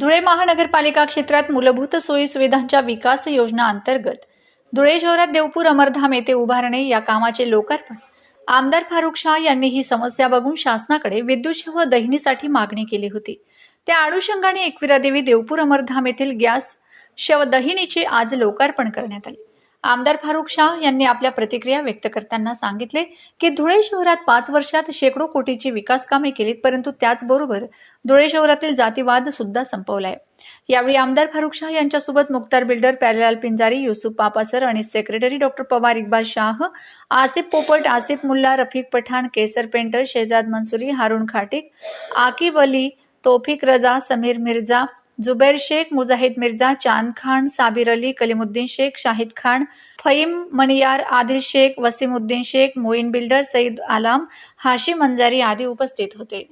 धुळे महानगरपालिका क्षेत्रात मूलभूत सोयी सुविधांच्या विकास योजना अंतर्गत धुळे शहरात देवपूर अमरधाम येथे उभारणे या कामाचे लोकार्पण. आमदार फारुख शाह यांनी ही समस्या बघून शासनाकडे विद्युत व दहिनीसाठी मागणी केली होती. त्या अनुषंगाने एकविरा देवी देवपूर अमरधाम येथील गॅस शव दहिनीचे आज लोकार्पण करण्यात आले. आमदार फारुख शाह यांनी आपल्या प्रतिक्रिया व्यक्त करताना सांगितले की धुळे शहरात पाच वर्षात शेकडो कोटीची विकास कामे केलीत परंतु त्याचबरोबर धुळे शहरातील जातीवाद सुद्धा संपवलाय. यावेळी आमदार फारुख शाह यांच्यासोबत मुक्तार बिल्डर प्यारेलाल पिंजारी युसुफ पापासर आणि secretary doctor Pawar Iqbal Shah Asif Popat Asif Mulla Rafiq Pathan Kesar painter Shehzad Mansuri Haroon Khatik Aqib Ali Tofiq Raza Sameer Mirza Zubair Sheikh Mujahid Mirza Chand Khan Sabir Ali Kalimuddin Sheikh Shahid Khan Faheem Maniyar Adil Sheikh Wasimuddin Sheikh Moin builder Saeed Alam Hashim Manjari आदी उपस्थित होते.